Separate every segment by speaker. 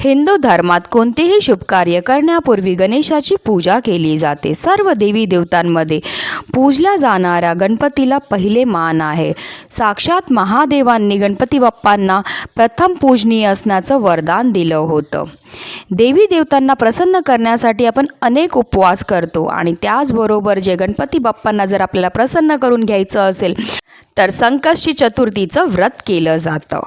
Speaker 1: हिंदू धर्मात कोणतेही शुभकार्य करण्यापूर्वी गणेशाची पूजा केली जाते. सर्व देवी देवतांमध्ये पूजल्या जाणाऱ्या गणपतीला पहिले मान आहे. साक्षात महादेवांनी गणपती बाप्पांना प्रथम पूजनीय असण्याचं वरदान दिलं होतं. देवी देवतांना प्रसन्न करण्यासाठी आपण अनेक उपवास करतो आणि त्याचबरोबर जे गणपती बाप्पांना जर आपल्याला प्रसन्न करून घ्यायचं असेल तर संकष्टी चतुर्थीचं व्रत केलं जातं.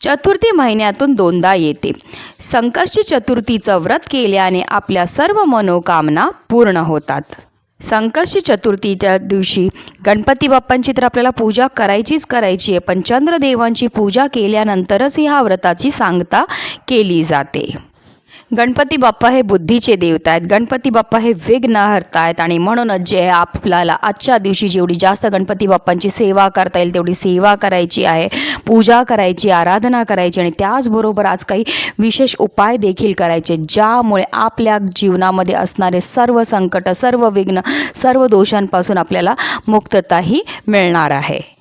Speaker 1: चतुर्थी महिन्यातून दोनदा येते. संकष्टी चतुर्थीचं व्रत केल्याने आपल्या सर्व मनोकामना पूर्ण होतात. संकष्टी चतुर्थीच्या दिवशी गणपती बाप्पांची तर आपल्याला पूजा करायचीच करायची आहे पण चंद्रदेवांची पूजा केल्यानंतरच ह्या व्रताची सांगता केली जाते. गणपती बाप्पा हे बुद्धीचे देवता आहेत. गणपती बाप्पा हे विघ्न हरतायत आणि म्हणूनच जे आपल्याला आजच्या दिवशी जेवढी जास्त गणपती बाप्पांची सेवा करता येईल तेवढी सेवा करायची आहे. पूजा करायची आराधना करायची आणि त्याचबरोबर आज काही विशेष उपाय देखील करायचे ज्यामुळे आपल्या जीवनामध्ये असणारे सर्व संकट सर्व विघ्न सर्व दोषांपासून आपल्याला मुक्तताही मिळणार आहे.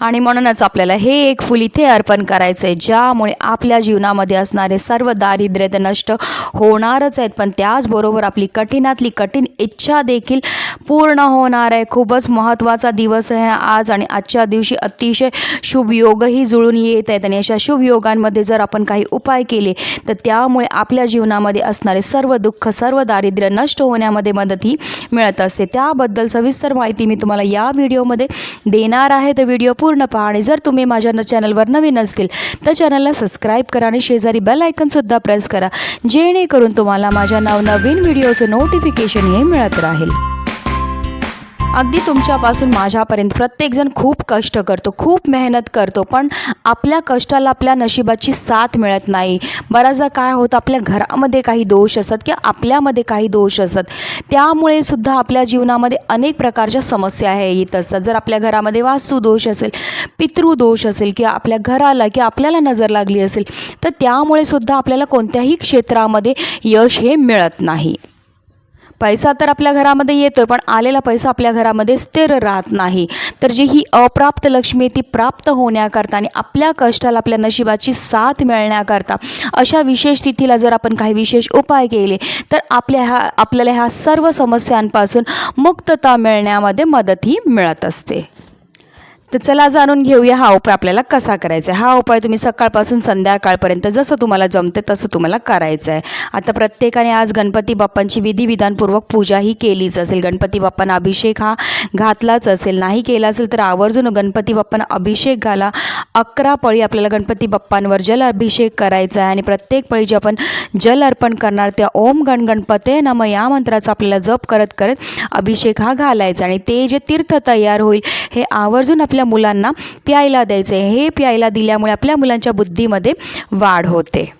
Speaker 1: आणि म्हणूनच आपल्याला हे एक फुल इथे अर्पण करायचं आहे ज्यामुळे आपल्या जीवनामध्ये असणारे सर्व दारिद्र्य ते नष्ट होणारच आहेत. पण त्याचबरोबर आपली कठीणातली कठीण इच्छा देखील पूर्ण होणार आहे. खूपच महत्त्वाचा दिवस आहे आज आणि आजच्या दिवशी अतिशय शुभ योगही जुळून येत आहेत. आणि अशा शुभ योगांमध्ये जर आपण काही उपाय केले तर त्यामुळे आपल्या जीवनामध्ये असणारे सर्व दुःख सर्व दारिद्र्य नष्ट होण्यामध्ये मदतही मिळत असते. त्याबद्दल सविस्तर माहिती मी तुम्हाला या व्हिडिओमध्ये देणार आहे. तर व्हिडिओ व्हिडिओ पूर्ण पहा आणि जर तुम्ही माझ्या न चॅनलवर नवीन असतील तर चॅनलला सबस्क्राईब करा आणि शेजारी बेल आयकनसुद्धा प्रेस करा जेणेकरून तुम्हाला माझ्या नवनवीन व्हिडिओचं नोटिफिकेशन हे मिळत राहील. अगदी तुमच्यापासून माझ्यापर्यंत प्रत्येकजण खूप कष्ट करतो खूप मेहनत करतो पण आपल्या कष्टाला आपल्या नशिबाची साथ मिळत नाही. बऱ्याचदा काय होतं आपल्या घरामध्ये काही दोष असतात किंवा आपल्यामध्ये काही दोष असतात. त्यामुळे सुद्धा आपल्या जीवनामध्ये अनेक प्रकारच्या समस्या हे येत असतात. जर आपल्या घरामध्ये वास्तुदोष असेल पितृदोष असेल किंवा आपल्या घराला किंवा आपल्याला नजर लागली असेल तर त्यामुळे सुद्धा आपल्याला कोणत्याही क्षेत्रामध्ये यश हे मिळत नाही. पैसा तर आपल्या घरामध्ये येतोय पण आलेला पैसा आपल्या घरामध्ये स्थिर राहत नाही. तर जी ही अप्राप्त लक्ष्मी आहे ती प्राप्त होण्याकरता आणि आपल्या कष्टाला आपल्या नशिबाची साथ मिळण्याकरता अशा विशेष तिथीला जर आपण काही विशेष उपाय केले तर आपल्या ह्या आपल्याला ह्या सर्व समस्यांपासून मुक्तता मिळण्यामध्ये मदतही मिळत असते. तर चला जाणून घेऊया हा उपाय आपल्याला कसा करायचा आहे. हा उपाय तुम्ही सकाळपासून संध्याकाळपर्यंत जसं तुम्हाला जमते तसं तुम्हाला करायचं आहे. आता प्रत्येकाने आज गणपती बाप्पांची विधिविधानपूर्वक पूजा ही केलीच असेल. गणपती बाप्पांना अभिषेक हा घातलाच असेल. नाही केला असेल तर आवर्जून गणपती बाप्पांना अभिषेक घाला. अकरा पळी आपल्याला गणपती बाप्पांवर जल अभिषेक करायचा आहे आणि प्रत्येक पळी जे आपण जल अर्पण करणार त्या ओम गण गणपते नम या मंत्राचा आपल्याला जप करत करत अभिषेक हा घालायचा आणि ते जे तीर्थ तयार होईल हे आवर्जून आपल्या मुलांना प्यायला द्यायचे. हे प्यायला दिल्यामुळे आपल्या मुलांच्या बुद्धीमध्ये वाढ होते.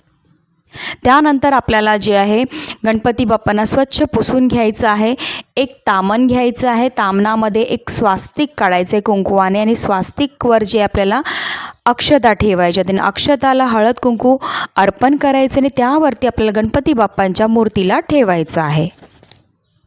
Speaker 1: त्यानंतर आपल्याला जे आहे गणपती बाप्पांना स्वच्छ पुसून घ्यायचं आहे. एक तामन घ्यायचं आहे. तामनामध्ये एक स्वास्तिक काढायचं आहे कुंकुवाने आणि स्वास्तिकवर जे आपल्याला अक्षता ठेवायच्या. त्याने अक्षताला हळद कुंकू अर्पण करायचं आणि त्यावरती आपल्याला गणपती बाप्पांच्या मूर्तीला ठेवायचं आहे.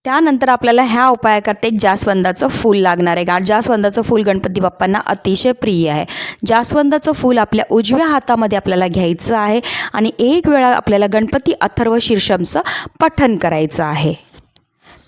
Speaker 1: त्यानंतर आपल्याला ह्या उपायाकरता एक जास्वंदाचं फूल लागणार आहे. कारण जास्वंदाचं फूल गणपती बाप्पांना अतिशय प्रिय आहे. जास्वंदाचं फूल आपल्या उजव्या हातामध्ये आपल्याला घ्यायचं आहे आणि एक वेळा आपल्याला गणपती अथर्व शीर्षमचं पठन करायचं आहे.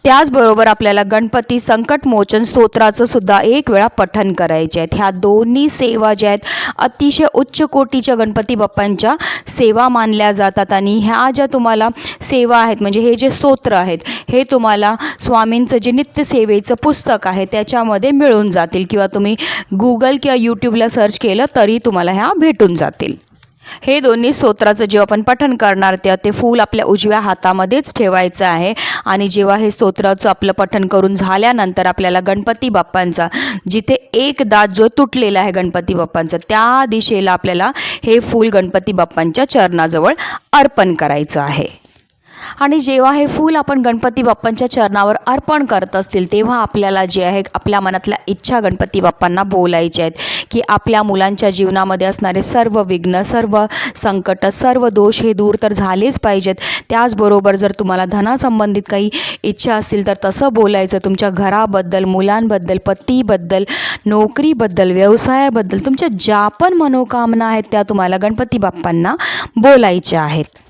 Speaker 1: त्याचबरोबर आपल्याला गणपती संकटमोचन स्तोत्राचं सुद्धा एक वेळा पठन करायचे आहेत. ह्या दोन्ही सेवा ज्या आहेत अतिशय उच्च कोटीच्या गणपती बाप्पांच्या सेवा मानल्या जातात आणि ह्या ज्या तुम्हाला सेवा आहेत म्हणजे हे जे स्तोत्र आहेत हे तुम्हाला स्वामींचं जे नित्यसेवेचं पुस्तक आहे त्याच्यामध्ये मिळून जातील. किंवा तुम्ही गुगल किंवा यूट्यूबला सर्च केलं तरी तुम्हाला ह्या भेटून जातील. हे दोन्ही स्तोत्राचं जेव्हा आपण पठण करणार तेव्हा ते फूल आपल्या उजव्या हातामध्येच ठेवायचं आहे. आणि जेव्हा हे स्तोत्राचं आपलं पठण करून झाल्यानंतर आपल्याला गणपती बाप्पांचा जिथे एक दात जो तुटलेला आहे गणपती बाप्पांचा त्या दिशेला आपल्याला हे फूल गणपती बाप्पांच्या चरणाजवळ अर्पण करायचं आहे. आणि जेव्हा हे फूल आपण गणपती बाप्पांच्या चरणावर अर्पण करत असतील तेव्हा आपल्याला जे आहे आपल्या मनातल्या इच्छा गणपती बाप्पांना बोलायच्या आहेत की आपल्या मुलांच्या जीवनामध्ये असणारे सर्व विघ्न सर्व संकट सर्व दोष हे दूर तर झालेच पाहिजेत. त्याचबरोबर जर तुम्हाला धनासंबंधित काही इच्छा असतील तर तसं बोलायचं. तुमच्या घराबद्दल मुलांबद्दल पतीबद्दल नोकरीबद्दल व्यवसायाबद्दल तुमच्या ज्या पण मनोकामना आहेत त्या तुम्हाला गणपती बाप्पांना बोलायच्या आहेत.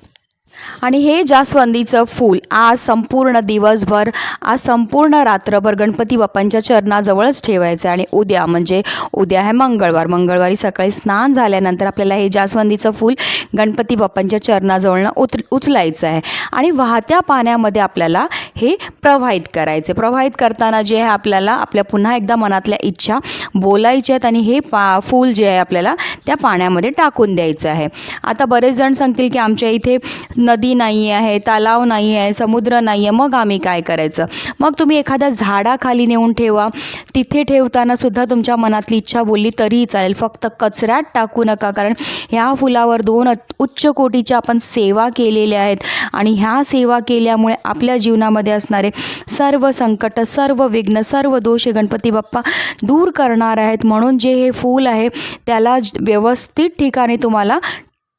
Speaker 1: आणि हे जास्वंदीचं फूल आज संपूर्ण दिवसभर आज संपूर्ण रात्रभर गणपती बाप्पांच्या चरणाजवळच ठेवायचं आहे. आणि उद्या म्हणजे उद्या आहे मंगळवार. मंगळवारी सकाळी स्नान झाल्यानंतर आपल्याला हे जास्वंदीचं फूल गणपती बाप्पांच्या चरणाजवळनं उत उचलायचं आहे. आणि वाहत्या पाण्यामध्ये आपल्याला हे प्रवाहित करायचे. प्रवाहित करताना जे आहे आपल्याला आपल्या पुन्हा एकदा मनातल्या इच्छा बोलायच्या आहेत आणि हे पा फूल जे आहे आपल्याला त्या पाण्यामध्ये टाकून द्यायचं आहे. आता बरेच जण सांगतील की आमच्या इथे नदी नाही आहे तलाव नाही आहे समुद्र नाही आहे. मग आम्ही काय करायचं? मग तुम्ही एखाद्या झाडाखाली नेऊन ठेवा. तिथे ठेवताना सुद्धा तुमच्या मनातली इच्छा बोलली तरीही चालेल. फक्त कचऱ्यात टाकू नका. कारण ह्या फुलावर दोन उच्च कोटीच्या आपण सेवा केलेल्या आहेत. आणि ह्या सेवा केल्यामुळे आपल्या जीवनामध्ये असणारे सर्व संकट सर्व विघ्न सर्व दोष हे गणपती बाप्पा दूर करणार आहेत. म्हणून जे हे फूल आहे त्याला व्यवस्थित ठिकाणी तुम्हाला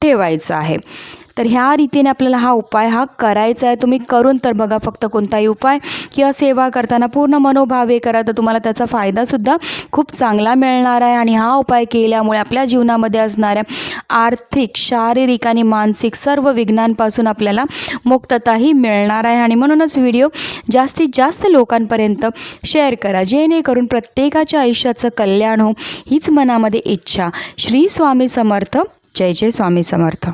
Speaker 1: ठेवायचं आहे. तर ह्या रीतीने आपल्याला हा उपाय हा करायचा आहे. तुम्ही करून तर बघा फक्त कोणताही उपाय. किंवा सेवा करताना पूर्ण मनोभावे करा तर तुम्हाला त्याचा फायदासुद्धा खूप चांगला मिळणार आहे. आणि हा उपाय केल्यामुळे आपल्या जीवनामध्ये असणाऱ्या आर्थिक शारीरिक आणि मानसिक सर्व विघ्नांपासून आपल्याला मुक्तताही मिळणार आहे. आणि म्हणूनच व्हिडिओ जास्तीत जास्त लोकांपर्यंत शेअर करा. जेणेकरून प्रत्येकाच्या आयुष्याचं कल्याण हो हीच मनामध्ये इच्छा. श्री स्वामी समर्थ. जय जय स्वामी समर्थ.